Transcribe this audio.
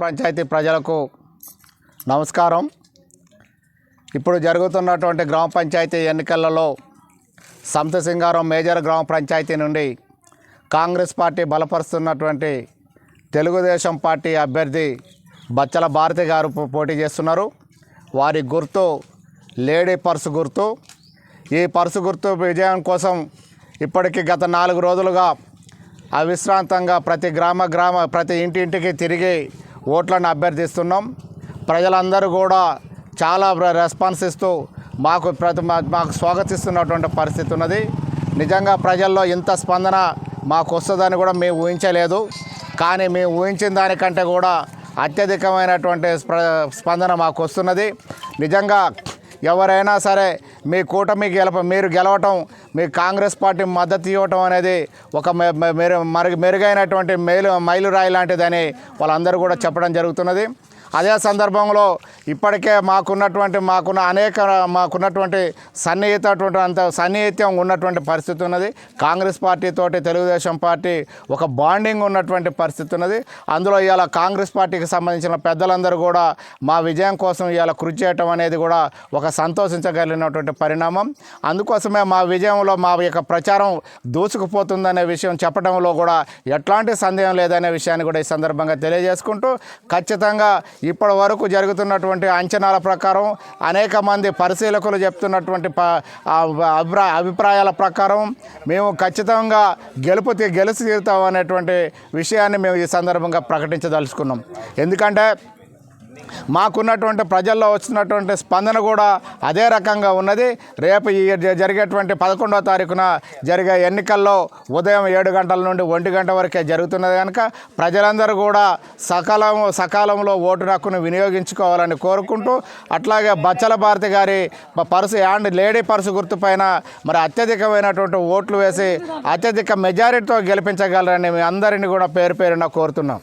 పంచాయతీ ప్రజలకు నమస్కారం. ఇప్పుడు జరుగుతున్నటువంటి గ్రామ పంచాయతీ ఎన్నికలలో సంత సింగారం మేజర్ గ్రామ పంచాయతీ నుండి కాంగ్రెస్ పార్టీ బలపరుస్తున్నటువంటి తెలుగుదేశం పార్టీ అభ్యర్థి బచ్చల భారతి గారు పోటీ చేస్తున్నారు. వారి గుర్తు లేడీ పర్సు గుర్తు. ఈ పర్సు గుర్తు విజయం కోసం ఇప్పటికి గత నాలుగు రోజులుగా అవిశ్రాంతంగా ప్రతి గ్రామ గ్రామ ప్రతి ఇంటింటికి తిరిగి ఓట్లను అభ్యర్థిస్తున్నాం. ప్రజలందరూ కూడా చాలా రెస్పాన్స్ ఇస్తూ మాకు ప్రతి మా- మాకు స్వాగతిస్తున్నటువంటి పరిస్థితి ఉన్నది. నిజంగా ప్రజల్లో ఇంత స్పందన మాకు వస్తుందని కూడా మేము ఊహించలేదు. కానీ మేము ఊహించిన దానికంటే కూడా అత్యధికమైనటువంటి స్పందన మాకు వస్తున్నది నిజంగా ఎవరైనా సరే మీ కూటమి గెలప మీరు గెలవటం మీ కాంగ్రెస్ పార్టీ మద్దతు ఇవ్వటం అనేది ఒక మె- మెరు మరుగు మెరుగైనటువంటి మేలు మైలురాయి లాంటిదని వాళ్ళందరూ కూడా చెప్పడం జరుగుతున్నది. అదే సందర్భంలో ఇప్పటికే మాకున్నటువంటి మాకున్న అనేక మాకున్నటువంటి సన్నిహితటువంటి అంత సన్నిహిత్యం ఉన్నటువంటి పరిస్థితి ఉన్నది. కాంగ్రెస్ పార్టీ తోటి తెలుగుదేశం పార్టీ ఒక బాండింగ్ ఉన్నటువంటి పరిస్థితి ఉన్నది. అందులో ఇవాళ కాంగ్రెస్ పార్టీకి సంబంధించిన పెద్దలందరూ కూడా మా విజయం కోసం ఇవాళ కృషి చేయటం అనేది కూడా ఒక సంతోషించగలిగినటువంటి పరిణామం. అందుకోసమే మా విజయంలో మా యొక్క ప్రచారం దూసుకుపోతుందనే విషయం చెప్పడంలో కూడా ఎట్లాంటి సందేహం లేదనే విషయాన్ని కూడా ఈ సందర్భంగా తెలియజేసుకుంటూ ఖచ్చితంగా ఇప్పటి వరకు జరుగుతున్నటువంటి అంచనాల ప్రకారం అనేక మంది పరిశీలకులు చెప్తున్నటువంటి ప అభిప్రాయ అభిప్రాయాల ప్రకారం మేము ఖచ్చితంగా గెలుపు గెలిచి తీరుతాం అనేటువంటి విషయాన్ని మేము ఈ సందర్భంగా ప్రకటించదలుచుకున్నాం. ఎందుకంటే మాకున్నటువంటి ప్రజల్లో వచ్చినటువంటి స్పందన కూడా అదే రకంగా ఉన్నది. రేపు ఈ జ- జరిగేటువంటి పదకొండవ తారీఖున జరిగే ఎన్నికల్లో ఉదయం ఏడు గంటల నుండి ఒంటి గంట వరకే జరుగుతున్నది కనుక ప్రజలందరూ కూడా సకాలం సకాలంలో ఓటు హక్కును వినియోగించుకోవాలని కోరుకుంటూ అట్లాగే బచ్చల భారతి గారి purse purse and lady purse గుర్తుపైన మరి అత్యధికమైనటువంటి ఓట్లు వేసి అత్యధిక మెజారిటీతో గెలిపించగలరని మీ అందరినీ కూడా పేరు పేరున కోరుతున్నాం.